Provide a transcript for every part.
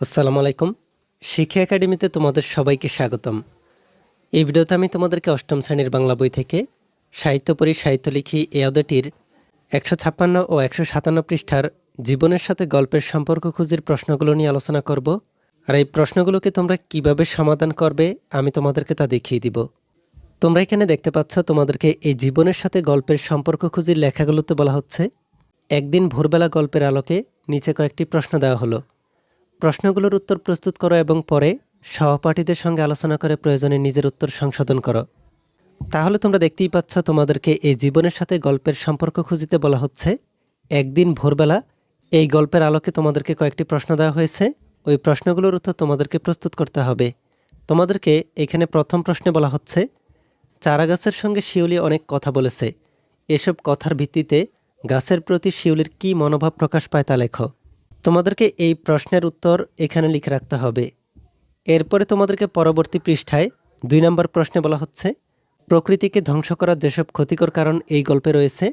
আসসালামু আলাইকুম। শিক্ষা একাডেমিতে তোমাদের সবাইকে স্বাগতম। এই ভিডিওতে আমি তোমাদেরকে অষ্টম শ্রেণির বাংলা বই থেকে সাহিত্য সাহিত্যপরি সাহিত্য লিখি এ অধ্যায়টির একশো ছাপ্পান্ন ও একশো সাতান্ন পৃষ্ঠার জীবনের সাথে গল্পের সম্পর্ক খুঁজির প্রশ্নগুলো নিয়ে আলোচনা করব। আর এই প্রশ্নগুলোকে তোমরা কীভাবে সমাধান করবে আমি তোমাদেরকে তা দেখিয়ে দিব। তোমরা এখানে দেখতে পাচ্ছ তোমাদেরকে এই জীবনের সাথে গল্পের সম্পর্ক খুঁজির লেখাগুলোতে বলা হচ্ছে, একদিন ভোরবেলা গল্পের আলোকে নিচে কয়েকটি প্রশ্ন দেওয়া হলো। প্রশ্নগুলোর উত্তর প্রস্তুত করো এবং পরে সহপাঠীদের সঙ্গে আলোচনা করে প্রয়োজনে নিজের উত্তর সংশোধন করো। তাহলে তোমরা দেখতেই পাচ্ছ তোমাদেরকে এই জীবনের সাথে গল্পের সম্পর্ক খুঁজিতে বলা হচ্ছে। একদিন ভোরবেলা এই গল্পের আলোকে তোমাদেরকে কয়েকটি প্রশ্ন দেওয়া হয়েছে। ওই প্রশ্নগুলোর উত্তর তোমাদেরকে প্রস্তুত করতে হবে। তোমাদেরকে এখানে প্রথম প্রশ্নে বলা হচ্ছে চারা গাছের সঙ্গে শিউলি অনেক কথা বলেছে। এসব কথার ভিত্তিতে গাছের প্রতি শিউলির কী মনোভাব প্রকাশ পায় তা লেখো। তোমাদেরকে এই প্রশ্নের উত্তর এখানে লিখে রাখতে হবে। এরপরে তোমাদেরকে পরবর্তী পৃষ্ঠায় দুই নম্বর প্রশ্নে বলা হচ্ছে, প্রকৃতিকে ধ্বংস করার যেসব ক্ষতিকর কারণ এই গল্পে রয়েছে,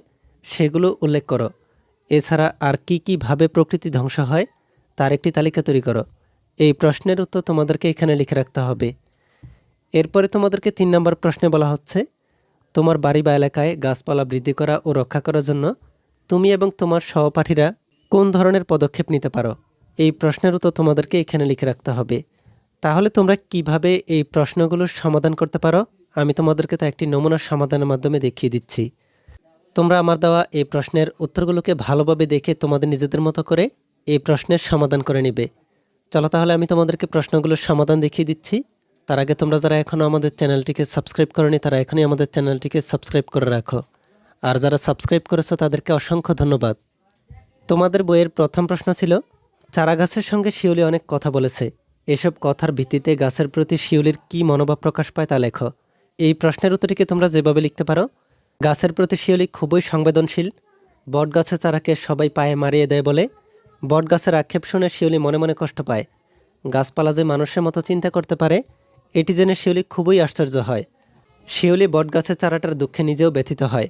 সেগুলো উল্লেখ করো। এছাড়া আর কি কি ভাবে প্রকৃতি ধ্বংস হয়, তার একটি তালিকা তৈরি করো। এই প্রশ্নের উত্তর তোমাদেরকে এখানে লিখে রাখতে হবে। এরপরে তোমাদেরকে তিন নম্বর প্রশ্নে বলা হচ্ছে, তোমার বাড়ি বা এলাকায় গাছপালা বৃদ্ধি করা ও রক্ষা করার জন্য তুমি এবং তোমার সহপাঠীরা কোন ধরনের পদক্ষেপ নিতে পারো? এই প্রশ্নের উত্তর তোমাদেরকে এখানে লিখে রাখতে হবে। তাহলে তোমরা কীভাবে এই প্রশ্নগুলোর সমাধান করতে পারো? আমি তোমাদেরকে তা একটি নমুনার সমাধানের মাধ্যমে দেখিয়ে দিচ্ছি। তোমরা আমার দেওয়া এই প্রশ্নের উত্তরগুলোকে ভালোভাবে দেখে তোমাদের নিজেদের মতো করে এই প্রশ্নের সমাধান করে নেবে। চলো তাহলে আমি তোমাদেরকে প্রশ্নগুলোর সমাধান দেখিয়ে দিচ্ছি। তার আগে তোমরা যারা এখনও আমাদের চ্যানেলটিকে সাবস্ক্রাইব করনি, তারা এখনই আমাদের চ্যানেলটিকে সাবস্ক্রাইব করে রাখো। আর যারা সাবস্ক্রাইব করেছ, তাদেরকে অসংখ্য ধন্যবাদ। তোমাদের বইয়ের প্রথম প্রশ্ন ছিল চারা গাছের সঙ্গে শিউলি অনেক কথা বলেছে। এসব কথার ভিত্তিতে গাছের প্রতি শিউলির কী মনোভাব প্রকাশ পায় তা লেখো। এই প্রশ্নের উত্তরটিকে তোমরা যেভাবে লিখতে পারো, গাছের প্রতি শিউলি খুবই সংবেদনশীল বট গাছের চারাকে সবাই পায়ে মারিয়ে দেয় বলে বট গাছের আক্ষেপ শুনে শিউলি মনে মনে কষ্ট পায়। গাছপালা যে মানুষের মতো চিন্তা করতে পারে, এটি জেনে শিউলি খুবই আশ্চর্য হয়। শিউলি বট গাছের চারাটার দুঃখে নিজেও ব্যথিত হয়।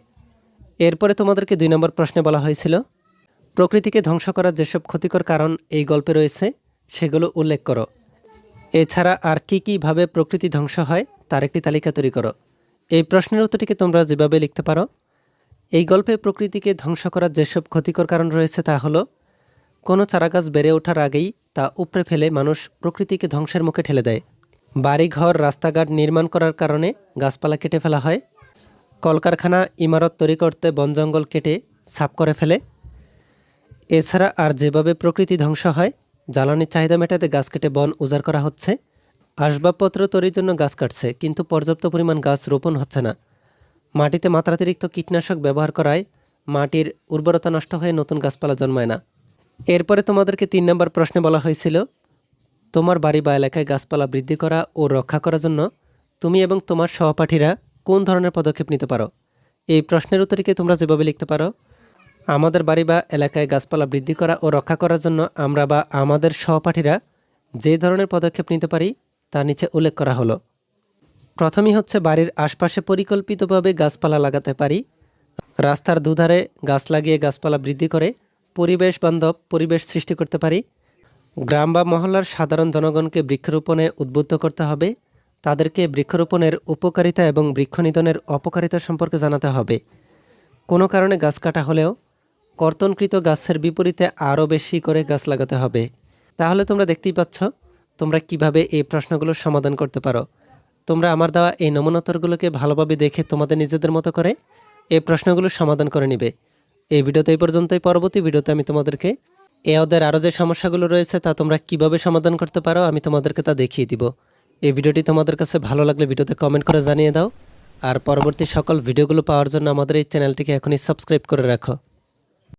এরপরে তোমাদেরকে দুই নম্বর প্রশ্নে বলা হয়েছিল প্রকৃতিকে ধ্বংস করার যেসব ক্ষতিকর কারণ এই গল্পে রয়েছে, সেগুলো উল্লেখ করো। এছাড়া আর কি কী ভাবে প্রকৃতি ধ্বংস হয়, তার একটি তালিকা তৈরি করো। এই প্রশ্নের উত্তরটিকে তোমরা যেভাবে লিখতে পারো, এই গল্পে প্রকৃতিকে ধ্বংস করার যেসব ক্ষতিকর কারণ রয়েছে তা হলো, কোনো চারাগাছ বেড়ে ওঠার আগেই তা উপড়ে ফেলে মানুষ প্রকৃতিকে ধ্বংসের মুখে ঠেলে দেয়। বাড়িঘর, রাস্তাঘাট নির্মাণ করার কারণে গাছপালা কেটে ফেলা হয়। কলকারখানা, ইমারত তৈরি করতে বন জঙ্গল কেটে সাফ করে ফেলে। এছাড়া আর যেভাবে প্রকৃতি ধ্বংস হয়, জ্বালানির চাহিদা মেটাতে গাছ কেটে বন উজাড় করা হচ্ছে, আসবাবপত্র তৈরির জন্য গাছ কাটছে, কিন্তু পর্যাপ্ত পরিমাণ গাছ রোপণ হচ্ছে না। মাটিতে মাত্রাতিরিক্ত কীটনাশক ব্যবহার করায় মাটির উর্বরতা নষ্ট হয়ে নতুন গাছপালা জন্মায় না। এরপরে তোমাদেরকে তিন নম্বর প্রশ্নে বলা হয়েছিল, তোমার বাড়ি বা এলাকায় গাছপালা বৃদ্ধি করা ও রক্ষা করার জন্য তুমি এবং তোমার সহপাঠীরা কোন ধরনের পদক্ষেপ নিতে পারো? এই প্রশ্নের উত্তরকে তোমরা যেভাবে লিখতে পারো আমাদের বাড়ি বা এলাকায় গাছপালা বৃদ্ধি করা ও রক্ষা করার জন্য আমরা বা আমাদের সহপাঠীরা যে ধরনের পদক্ষেপ নিতে পারি, তা নিচে উল্লেখ করা হলো। প্রথমেই হচ্ছে বাড়ির আশপাশে পরিকল্পিতভাবে গাছপালা লাগাতে পারি। রাস্তার দুধারে গাছ লাগিয়ে গাছপালা বৃদ্ধি করে পরিবেশ বান্ধব পরিবেশ সৃষ্টি করতে পারি। গ্রাম বা মহল্লার সাধারণ জনগণকে বৃক্ষরোপণে উদ্বুদ্ধ করতে হবে। তাদেরকে বৃক্ষরোপণের উপকারিতা এবং বৃক্ষনিধনের অপকারিতা সম্পর্কে জানাতে হবে। কোনো কারণে গাছ কাটা হলেও কর্তনকৃত গাছের বিপরীতে আরও বেশি করে গাছ লাগাতে হবে। তাহলে তোমরা দেখতেই পাচ্ছ, তোমরা কীভাবে এই প্রশ্নগুলোর সমাধান করতে পারো। তোমরা আমার দেওয়া এই নমুনোত্তরগুলোকে ভালোভাবে দেখে তোমাদের নিজেদের মতো করে এই প্রশ্নগুলোর সমাধান করে নিবে। এই ভিডিওতে এই পর্যন্তই। পরবর্তী ভিডিওতে আমি তোমাদেরকে এ ওদের আরও যে সমস্যাগুলো রয়েছে তা তোমরা কীভাবে সমাধান করতে পারো আমি তোমাদেরকে তা দেখিয়ে দিব। এই ভিডিওটি তোমাদের কাছে ভালো লাগলে ভিডিওতে কমেন্ট করে জানিয়ে দাও। আর পরবর্তী সকল ভিডিওগুলো পাওয়ার জন্য আমাদের এই চ্যানেলটিকে এখনই সাবস্ক্রাইব করে রাখো।